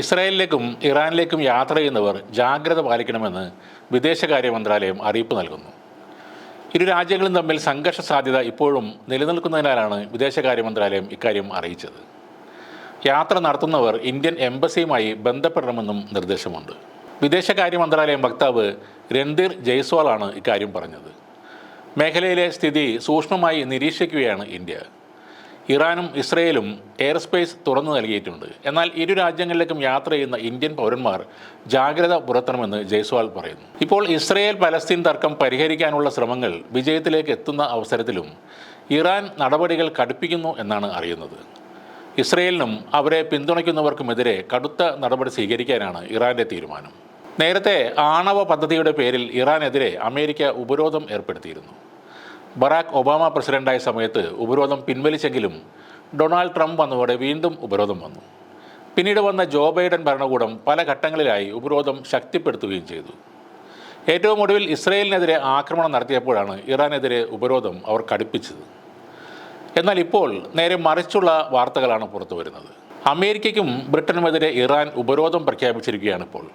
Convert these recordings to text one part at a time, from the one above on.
ഇസ്രായേലിലേക്കും ഇറാനിലേക്കും യാത്ര ചെയ്യുന്നവർ ജാഗ്രത പാലിക്കണമെന്ന് വിദേശകാര്യ മന്ത്രാലയം അറിയിപ്പ് നൽകുന്നു. ഇരു രാജ്യങ്ങളും തമ്മിൽ സംഘർഷ സാധ്യത ഇപ്പോഴും നിലനിൽക്കുന്നതിനാലാണ് വിദേശകാര്യ മന്ത്രാലയം ഇക്കാര്യം അറിയിച്ചത്. യാത്ര നടത്തുന്നവർ ഇന്ത്യൻ എംബസിയുമായി ബന്ധപ്പെടണമെന്നും നിർദ്ദേശമുണ്ട്. വിദേശകാര്യ മന്ത്രാലയം വക്താവ് രൺധീർ ജയ്സ്വാളാണ് ഇക്കാര്യം പറഞ്ഞത്. മേഖലയിലെ സ്ഥിതി സൂക്ഷ്മമായി നിരീക്ഷിക്കുകയാണ് ഇന്ത്യ. ഇറാനും ഇസ്രയേലും എയർ സ്പേസ് തുറന്നു നൽകിയിട്ടുണ്ട്. എന്നാൽ ഇരു രാജ്യങ്ങളിലേക്കും യാത്ര ചെയ്യുന്ന ഇന്ത്യൻ പൗരന്മാർ ജാഗ്രത പുലർത്തണമെന്ന് ജയ്സ്വാൾ പറയുന്നു. ഇപ്പോൾ ഇസ്രയേൽ പലസ്തീൻ തർക്കം പരിഹരിക്കാനുള്ള ശ്രമങ്ങൾ വിജയത്തിലേക്ക് എത്തുന്ന അവസരത്തിലും ഇറാൻ നടപടികൾ കടുപ്പിക്കുന്നു എന്നാണ് അറിയുന്നത്. ഇസ്രയേലിനും അവരെ പിന്തുണയ്ക്കുന്നവർക്കുമെതിരെ കടുത്ത നടപടി സ്വീകരിക്കാനാണ് ഇറാന്റെ തീരുമാനം. നേരത്തെ ആണവ പദ്ധതിയുടെ പേരിൽ ഇറാനെതിരെ അമേരിക്ക ഉപരോധം ഏർപ്പെടുത്തിയിരുന്നു. ബറാക്ക് ഒബാമ പ്രസിഡന്റായ സമയത്ത് ഉപരോധം പിൻവലിച്ചെങ്കിലും ഡൊണാൾഡ് ട്രംപ് വന്നതോടെ വീണ്ടും ഉപരോധം വന്നു. പിന്നീട് വന്ന ജോ ബൈഡൻ ഭരണകൂടം പല ഘട്ടങ്ങളിലായി ഉപരോധം ശക്തിപ്പെടുത്തുകയും ചെയ്തു. ഏറ്റവും ഒടുവിൽ ഇസ്രയേലിനെതിരെ ആക്രമണം നടത്തിയപ്പോഴാണ് ഇറാനെതിരെ ഉപരോധം അവർ കടുപ്പിച്ചത്. എന്നാൽ ഇപ്പോൾ നേരെ മറിച്ചുള്ള വാർത്തകളാണ് പുറത്തു വരുന്നത്. അമേരിക്കയ്ക്കും ബ്രിട്ടനുമെതിരെ ഇറാൻ ഉപരോധം പ്രഖ്യാപിച്ചിരിക്കുകയാണ് ഇപ്പോൾ.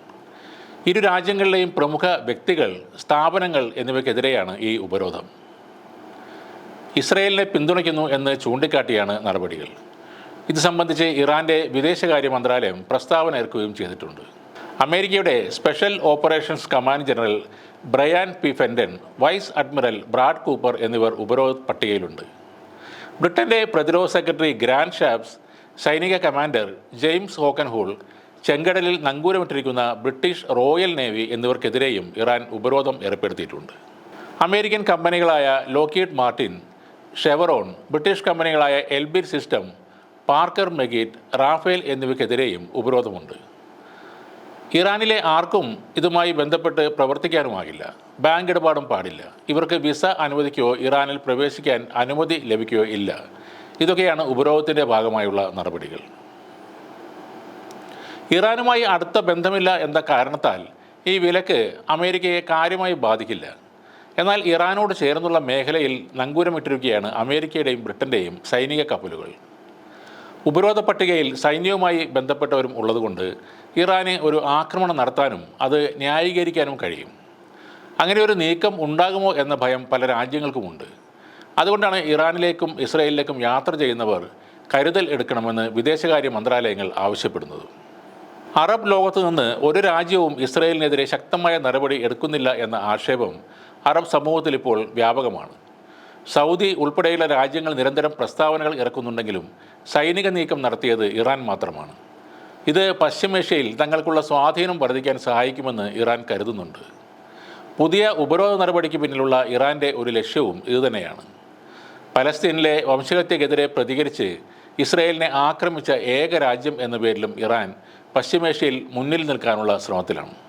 ഇരു രാജ്യങ്ങളിലെയും പ്രമുഖ വ്യക്തികൾ സ്ഥാപനങ്ങൾ എന്നിവയ്ക്കെതിരെയാണ് ഈ ഉപരോധം. ഇസ്രയേലിനെ പിന്തുണയ്ക്കുന്നു എന്ന് ചൂണ്ടിക്കാട്ടിയാണ് നടപടികൾ. ഇത് സംബന്ധിച്ച് ഇറാന്റെ വിദേശകാര്യ മന്ത്രാലയം പ്രസ്താവന ഇറക്കുകയും ചെയ്തിട്ടുണ്ട്. അമേരിക്കയുടെ special operations command general Brian P. Fenton vice admiral Brad Cooper എന്നിവർ ഉപരോധ പട്ടികയിലുണ്ട് ബ്രിട്ടന്റെ പ്രതിരോധ സെക്രട്ടറി ഗ്രാൻഡ് ഷാപ്സ് സൈനിക കമാൻഡർ ജെയിംസ് ഹോക്കൻഹൂൾ ചെങ്കടലിൽ നങ്കൂരമിട്ടിരിക്കുന്ന ബ്രിട്ടീഷ് റോയൽ നേവി എന്നിവർക്കെതിരെയും ഇറാൻ ഉപരോധം ഏർപ്പെടുത്തിയിട്ടുണ്ട്. അമേരിക്കൻ കമ്പനികളായ Lockheed Martin Chevron British കമ്പനികളായ Elbit system Parker Meggitt Rafael എന്നിവയ്ക്കെതിരെയും ഉപരോധമുണ്ട്. ഇറാനിലെ ആർക്കും ഇതുമായി ബന്ധപ്പെട്ട് പ്രവർത്തിക്കാനുമാകില്ല. ബാങ്ക് ഇടപാടും പാടില്ല. ഇവർക്ക് വിസ അനുവദിക്കുകയോ ഇറാനിൽ പ്രവേശിക്കാൻ അനുമതി ലഭിക്കുകയോ ഇല്ല. ഇതൊക്കെയാണ് ഉപരോധത്തിന്റെ ഭാഗമായുള്ള നടപടികൾ. ഇറാനുമായി അടുത്ത ബന്ധമില്ല എന്ന കാരണത്താൽ ഈ വിലക്ക് അമേരിക്കയെ കാര്യമായി ബാധിക്കില്ല. എന്നാൽ ഇറാനോട് ചേർന്നുള്ള മേഖലയിൽ നങ്കൂരമിട്ടിരിക്കുകയാണ് അമേരിക്കയുടെയും ബ്രിട്ടന്റെയും സൈനിക കപ്പലുകൾ. ഉപരോധ പട്ടികയിൽ സൈന്യവുമായി ബന്ധപ്പെട്ടവരും ഉള്ളതുകൊണ്ട് ഇറാന് ഒരു ആക്രമണം നടത്താനും അത് ന്യായീകരിക്കാനും കഴിയും. അങ്ങനെ ഒരു നീക്കം ഉണ്ടാകുമോ എന്ന ഭയം പല രാജ്യങ്ങൾക്കുമുണ്ട്. അതുകൊണ്ടാണ് ഇറാനിലേക്കും ഇസ്രയേലിലേക്കും യാത്ര ചെയ്യുന്നവർ കരുതൽ എടുക്കണമെന്ന് വിദേശകാര്യ മന്ത്രാലയങ്ങൾ ആവശ്യപ്പെടുന്നത്. അറബ് ലോകത്തു നിന്ന് ഒരു രാജ്യവും ഇസ്രയേലിനെതിരെ ശക്തമായ നടപടി എടുക്കുന്നില്ല എന്ന ആക്ഷേപം അറബ് സമൂഹത്തിൽ ഇപ്പോൾ വ്യാപകമാണ്. സൗദി ഉൾപ്പെടെയുള്ള രാജ്യങ്ങൾ നിരന്തരം പ്രസ്താവനകൾ ഇറക്കുന്നുണ്ടെങ്കിലും സൈനിക നീക്കം നടത്തിയത് ഇറാൻ മാത്രമാണ്. ഇത് പശ്ചിമേഷ്യയിൽ തങ്ങൾക്കുള്ള സ്വാധീനം വർദ്ധിക്കാൻ സഹായിക്കുമെന്ന് ഇറാൻ കരുതുന്നുണ്ട്. പുതിയ ഉപരോധ നടപടിക്ക് പിന്നിലുള്ള ഇറാന്റെ ഒരു ലക്ഷ്യവും ഇതുതന്നെയാണ്. പലസ്തീനിലെ വംശഹത്യക്കെതിരെ പ്രതികരിച്ച് ഇസ്രയേലിനെ ആക്രമിച്ച ഏക രാജ്യം എന്ന പേരിലും ഇറാൻ പശ്ചിമേഷ്യയിൽ മുന്നിൽ നിൽക്കാനുള്ള ശ്രമത്തിലാണ്.